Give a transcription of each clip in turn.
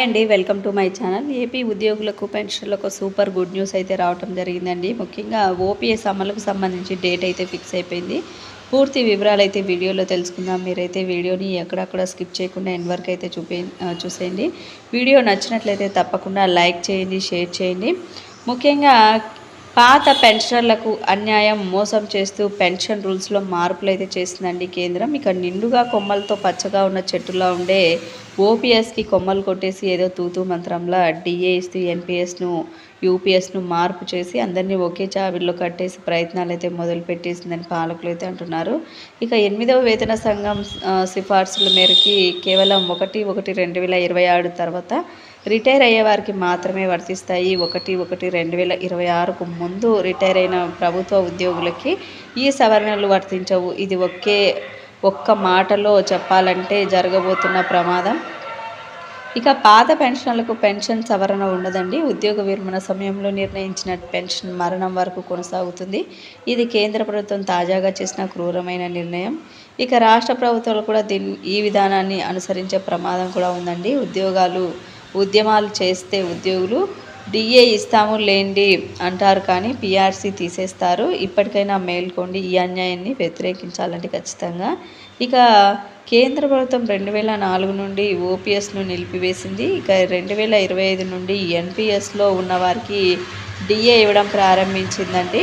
అండి welcome to my channel. AP ఉద్యోగులకు పెన్షన్లకు సూపర్ గుడ్ న్యూస్ అయితే రావటం జరిగిందండి. ముఖ్యంగా ఓపీఎస్ అమలుకు సంబంధించి డేట్ అయితే ఫిక్స్ అయిపోయింది. పూర్తి వివరాలు అయితే వీడియోలో తెలుసుకుందాం. మీరైతే వీడియోని ఎక్కడక్కడ స్కిప్ చేయకుండా ఎండ్ వరకు అయితే చూపే చూసేయండి. వీడియో నచ్చినట్లయితే తప్పకుండా లైక్ చేయండి షేర్ చేయండి. ముఖ్యంగా పాత పెన్షనర్లకు అన్యాయం మోసం చేస్తూ పెన్షన్ రూల్స్లో మార్పులు అయితే చేసిందండి కేంద్రం. ఇక నిండుగా కొమ్మలతో పచ్చగా ఉన్న చెట్టులా ఉండే ఓపీఎస్కి కొమ్మలు కొట్టేసి ఏదో తూతూ మంత్రంలా డిఏ ఇస్తూ ఎన్పిఎస్ను యూపీఎస్ను మార్పు చేసి అందరినీ ఒకే జాబిల్లో కట్టేసి ప్రయత్నాలు అయితే మొదలుపెట్టేసిందని పాలకులు అయితే అంటున్నారు. ఇక ఎనిమిదవ వేతన సంఘం సిఫార్సుల మేరకి కేవలం ఒకటి ఒకటి రెండు వేల ఇరవై ఆరు తర్వాత రిటైర్ అయ్యే వారికి మాత్రమే వర్తిస్తాయి. ఒకటి ఒకటి రెండు వేల ఇరవై ఆరుకు ముందు రిటైర్ అయిన ప్రభుత్వ ఉద్యోగులకి ఈ సవరణలు వర్తించవు. ఇది ఒకే ఒక్క మాటలో చెప్పాలంటే జరగబోతున్న ప్రమాదం. ఇక పాత పెన్షన్లకు పెన్షన్ సవరణ ఉండదండి. ఉద్యోగ విరమణ సమయంలో నిర్ణయించిన పెన్షన్ మరణం వరకు కొనసాగుతుంది. ఇది కేంద్ర ప్రభుత్వం తాజాగా చేసిన క్రూరమైన నిర్ణయం. ఇక రాష్ట్ర ప్రభుత్వాలు కూడా దీన్ని ఈ విధానాన్ని అనుసరించే ప్రమాదం కూడా ఉందండి. ఉద్యోగాలు ఉద్యమాలు చేస్తే ఉద్యోగులు డిఏ ఇస్తాము లేండి అంటారు కానీ పిఆర్సీ తీసేస్తారు. ఇప్పటికైనా మేల్కోండి ఈ అన్యాయాన్ని వ్యతిరేకించాలంటే ఖచ్చితంగా. ఇక కేంద్ర ప్రభుత్వం రెండు వేల నాలుగు నుండి ఓపీఎస్ను నిలిపివేసింది. ఇక రెండు వేల ఇరవై ఐదు నుండి ఎన్పిఎస్లో ఉన్న వారికి డిఏ ఇవ్వడం ప్రారంభించిందండి.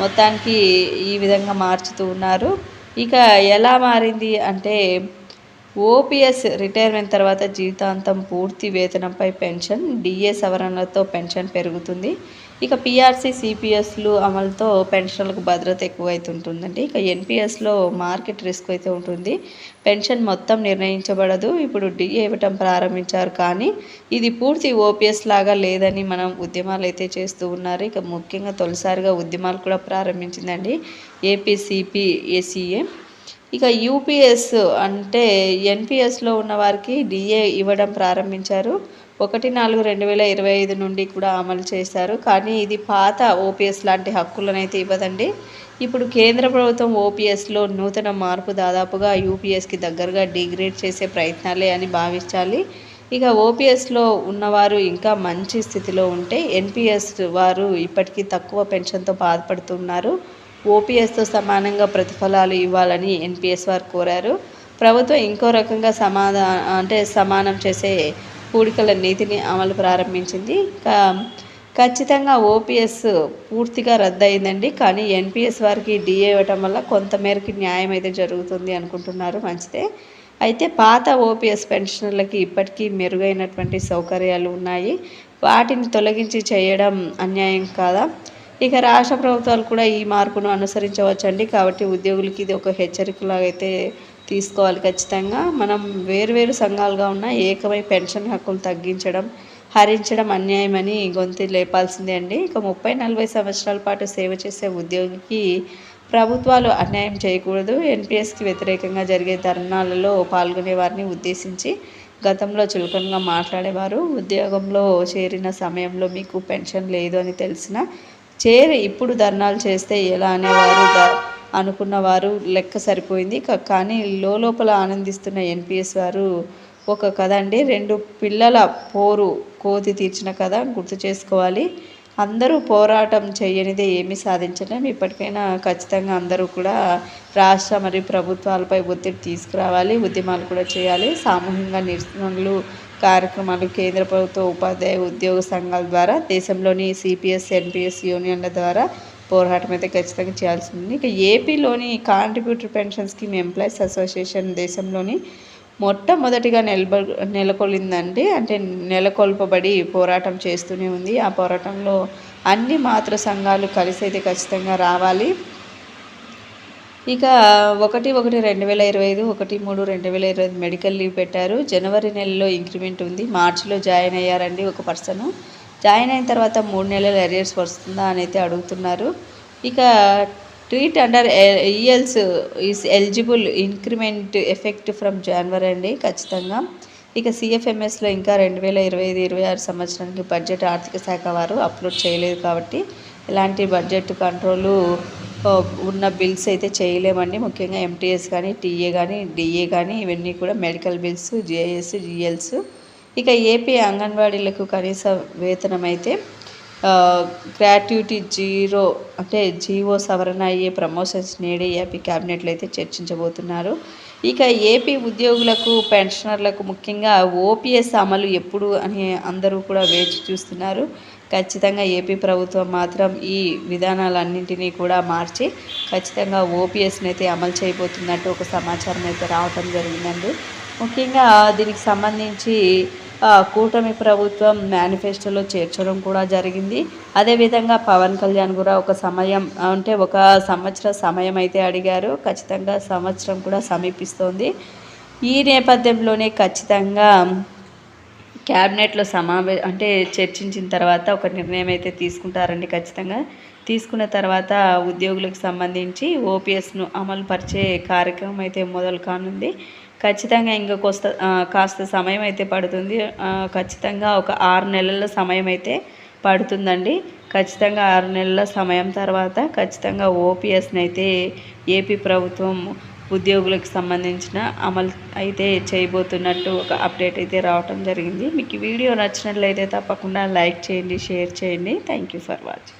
మొత్తానికి ఈ విధంగా మార్చుతూ ఉన్నారు. ఇక ఎలా మారింది అంటే ఓపీఎస్ రిటైర్మెంట్ తర్వాత జీవితాంతం పూర్తి వేతనంపై పెన్షన్ డిఏ సవరణలతో పెన్షన్ పెరుగుతుంది. ఇక పిఆర్సీ సిపిఎస్లు అమలుతో పెన్షన్లకు భద్రత ఎక్కువైతుంటుందండి. ఇక ఎన్పిఎస్లో మార్కెట్ రిస్క్ అయితే ఉంటుంది. పెన్షన్ మొత్తం నిర్ణయించబడదు. ఇప్పుడు డిఏ ఇవ్వటం ప్రారంభించారు కానీ ఇది పూర్తి ఓపీఎస్ లాగా లేదని మనం ఉద్యమాలు అయితే చేస్తూ ఉన్నారు. ఇక ముఖ్యంగా తొలిసారిగా ఉద్యమాలు కూడా ప్రారంభించిందండి. A P C P A C A. ఇక యూపీఎస్ అంటే ఎన్పిఎస్లో ఉన్న వారికి డిఏ ఇవ్వడం ప్రారంభించారు. ఒకటి నాలుగు రెండు వేల ఇరవై ఐదు నుండి కూడా అమలు చేశారు. కానీ ఇది పాత ఓపీఎస్ లాంటి హక్కులనైతే ఇవ్వదండి. ఇప్పుడు కేంద్ర ప్రభుత్వం ఓపీఎస్లో నూతన మార్పు దాదాపుగా యూపీఎస్కి దగ్గరగా డిగ్రేడ్ చేసే ప్రయత్నాలే అని భావించాలి. ఇక ఓపీఎస్లో ఉన్నవారు ఇంకా మంచి స్థితిలో ఉంటే ఎన్పిఎస్ వారు ఇప్పటికీ తక్కువ పెన్షన్తో బాధపడుతున్నారు. ఓపీఎస్తో సమానంగా ప్రతిఫలాలు ఇవ్వాలని ఎన్పిఎస్ వారు కోరారు. ప్రభుత్వం ఇంకో రకంగా సమాధా అంటే సమానం చేసే పూడికల నీతిని అమలు ప్రారంభించింది. ఖచ్చితంగా ఓపీఎస్ పూర్తిగా రద్దయిందండి. కానీ ఎన్పిఎస్ వారికి డిఏ ఇవ్వటం వల్ల కొంతమేరకి న్యాయం అయితే జరుగుతుంది అనుకుంటున్నారు మంచిదే. అయితే పాత ఓపీఎస్ పెన్షనర్లకి ఇప్పటికీ మెరుగైనటువంటి సౌకర్యాలు ఉన్నాయి. వాటిని తొలగించి చేయడం అన్యాయం కాదా? ఇక రాష్ట్ర ప్రభుత్వాలు కూడా ఈ మార్పును అనుసరించవచ్చండి. కాబట్టి ఉద్యోగులకి ఇది ఒక హెచ్చరికలాగా అయితే తీసుకోవాలి ఖచ్చితంగా. మనం వేరువేరు సంఘాలుగా ఉన్న ఏకమై పెన్షన్ హక్కులు తగ్గించడం హరించడం అన్యాయమని గొంతు లేపాల్సిందే అండి. ఇక ముప్పై నలభై సంవత్సరాల పాటు సేవ చేసే ఉద్యోగికి ప్రభుత్వాలు అన్యాయం చేయకూడదు. ఎన్పిఎస్కి వ్యతిరేకంగా జరిగే ధర్నాలలో పాల్గొనే వారిని ఉద్దేశించి గతంలో చులకనగా మాట్లాడేవారు. ఉద్యోగంలో చేరిన సమయంలో మీకు పెన్షన్ లేదు అని తెలిసిన చేరి ఇప్పుడు ధర్నాలు చేస్తే ఎలా అనేవారు అనుకున్న అనుకున్నవారు లెక్క సరిపోయింది. కానీ లోపల ఆనందిస్తున్న ఎన్పిఎస్ వారు ఒక కథ అండి. రెండు పిల్లల పోరు కోతి తీర్చిన కథ గుర్తు చేసుకోవాలి. అందరూ పోరాటం చేయనిదే ఏమీ సాధించలేం. ఇప్పటికైనా ఖచ్చితంగా అందరూ కూడా రాష్ట్ర మరియు ప్రభుత్వాలపై ఒత్తిడి తీసుకురావాలి ఉద్యమాలు కూడా చేయాలి. సామూహికంగా నిరసనలు కార్యక్రమాలు కేంద్ర ప్రభుత్వ ఉపాధ్యాయ ఉద్యోగ సంఘాల ద్వారా దేశంలోని సిపిఎస్ ఎన్పిఎస్ యూనియన్ల ద్వారా పోరాటం అయితే ఖచ్చితంగా చేయాల్సి ఉంది. ఇక ఏపీలోని contributory pension scheme employees association దేశంలోని మొట్టమొదటిగా నెలబ నెలకొలిందండి. అంటే నెలకొల్పబడి పోరాటం చేస్తూనే ఉంది. ఆ పోరాటంలో అన్ని మాతృ సంఘాలు కలిసి అయితే ఖచ్చితంగా రావాలి. ఇక ఒకటి ఒకటి రెండు వేల ఇరవై ఐదు ఒకటి మూడు రెండు వేల ఇరవై ఐదు మెడికల్ లీవ్ పెట్టారు. జనవరి నెలలో ఇంక్రిమెంట్ ఉంది. మార్చిలో జాయిన్ అయ్యారండి ఒక పర్సన్. జాయిన్ అయిన తర్వాత మూడు నెలల ఎరియర్స్ వస్తుందా అని అయితే అడుగుతున్నారు. ఇక treat under ELs is eligible increment effect from January అండి ఖచ్చితంగా. ఇక సిఎఫ్ఎంఎస్లో ఇంకా రెండు వేల ఇరవై ఐదు ఇరవై ఆరు సంవత్సరానికి బడ్జెట్ ఆర్థిక శాఖ వారు అప్లోడ్ చేయలేదు కాబట్టి ఎలాంటి బడ్జెట్ కంట్రోలు ఉన్న బిల్స్ అయితే చేయలేమండి. ముఖ్యంగా ఎంటీఎస్ కానీ టీఏ కానీ డిఏ కానీ ఇవన్నీ కూడా medical bills G I S G L S ఇక ఏపీ అంగన్వాడీలకు కనీస వేతనం అయితే గ్రాట్యుటీ జీరో అంటే జీవో సవరణ అయ్యే ప్రమోషన్స్ నేడే ఏపీ క్యాబినెట్లో అయితే చర్చించబోతున్నారు. ఇక ఏపీ ఉద్యోగులకు పెన్షనర్లకు ముఖ్యంగా ఓపీఎస్ అమలు ఎప్పుడు అని అందరూ కూడా వేచి చూస్తున్నారు. ఖచ్చితంగా ఏపీ ప్రభుత్వం మాత్రం ఈ విధానాలన్నింటినీ కూడా మార్చి ఖచ్చితంగా ఓపీఎస్ని అయితే అమలు చేయబోతున్నట్టు ఒక సమాచారం అయితే రావటం జరిగిందండి. ముఖ్యంగా దీనికి సంబంధించి కూటమి ప్రభుత్వం మేనిఫెస్టోలో చేర్చడం కూడా జరిగింది. అదేవిధంగా పవన్ కళ్యాణ్ కూడా ఒక సమయం అంటే ఒక సంవత్సర సమయం అయితే అడిగారు. ఖచ్చితంగా సంవత్సరం కూడా సమీపిస్తోంది. ఈ నేపథ్యంలోనే ఖచ్చితంగా క్యాబినెట్లో సమావే అంటే చర్చించిన తర్వాత ఒక నిర్ణయం అయితే తీసుకుంటారండి ఖచ్చితంగా. తీసుకున్న తర్వాత ఉద్యోగులకు సంబంధించి ఓపీఎస్ను అమలు పరిచే కార్యక్రమం అయితే మొదలు కానుంది. ఖచ్చితంగా ఇంకా కొస్త కాస్త సమయం అయితే పడుతుంది. ఖచ్చితంగా ఒక ఆరు నెలల సమయం అయితే పడుతుందండి. ఖచ్చితంగా ఆరు నెలల సమయం తర్వాత ఖచ్చితంగా ఓపీఎస్ని అయితే ఏపీ ప్రభుత్వం ఉద్యోగులకు సంబంధించిన అమలు అయితే చేయబోతున్నట్టు ఒక అప్డేట్ అయితే రావటం జరిగింది. మీకు ఈ వీడియో నచ్చినట్లయితే తప్పకుండా లైక్ చేయండి షేర్ చేయండి. Thank you for watching